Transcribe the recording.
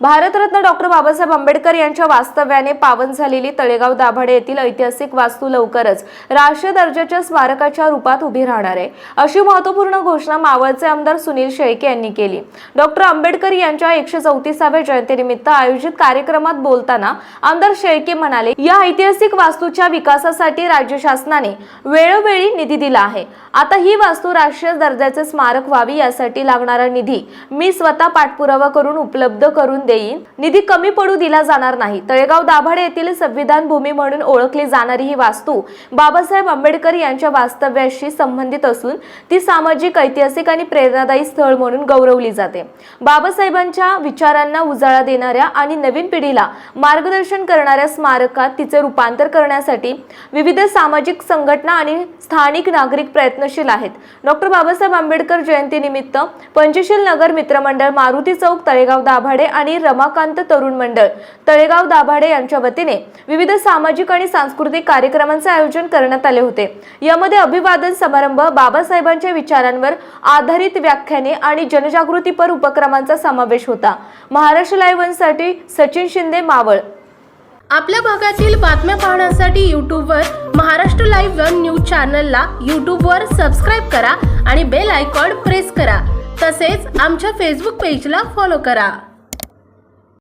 Bharat Ratna doctor Babasaheb Ambedkar यांच्या वास्तव्याने पावन झालेली तळेगाव दाभाडे येथील ऐतिहासिक वास्तू लवकरच राष्ट्रीय दर्जाच्या स्मारकाच्या रूपात उभी राहणार आहे. अशी महत्त्वपूर्ण घोषणा मावळचे आमदार सुनील शेळके यांनी केली. डॉक्टर आंबेडकर यांच्या एकशे चौतीसाव्या जयंतीनिमित्त आयोजित कार्यक्रमात बोलताना आमदार शेळके म्हणाले या ऐतिहासिक वास्तूच्या विकासासाठी राज्य शासनाने वेळोवेळी निधी दिला आहे. आता ही वास्तू राष्ट्रीय दर्जाचे स्मारक व्हावी यासाठी लागणारा निधी मी स्वतः पाठपुरावा करून उपलब्ध करून देईन. निधी कमी पडू दिला जाणार नाही. तळेगाव दाभाडे येथील संविधान भूमी म्हणून ओळखली जाणारी ही वास्तू बाबासाहेब आंबेडकर यांच्या वास्तव्याशी संबंधित असून ती सामाजिक ऐतिहासिक आणि प्रेरणादायी स्थळ म्हणून गौरवली जाते. बाबासाहेबांच्या विचारांना उजाळा देणाऱ्या आणि नवीन पिढीला मार्गदर्शन करणाऱ्या स्मारकात तिचे रूपांतर करण्यासाठी विविध सामाजिक संघटना आणि स्थानिक नागरिक प्रयत्नशील आहेत. डॉक्टर बाबासाहेब आंबेडकर जयंतीनिमित्त पंचशील नगर मित्रमंडळ मारुती चौक तळेगाव दाभाडे आणि रमाकांत तरुण मंडळ तळेगाव दाभाडे यांच्या वतीने विविध सामाजिक आणि सांस्कृतिक कार्यक्रमांचे आयोजन करण्यात आले होते. यामध्ये अभिवादन समारंभ बाबासाहेबांच्या विचारांवर आधारित व्याख्याने आणि जनजागृतीपर उपक्रमांचा समावेश होता. महाराष्ट्र लाईव्ह वनसाठी सचिन शिंदे मावळ. आपल्या भागातील बातम्या पाहण्यासाठी यूट्यूबवर महाराष्ट्र लाईव्ह वन न्यूज चॅनलला यूट्यूबवर सबस्क्राईब करा आणि बेल आयकॉन प्रेस करा. तसेच आमच्या फेसबुक पेजला फॉलो करा.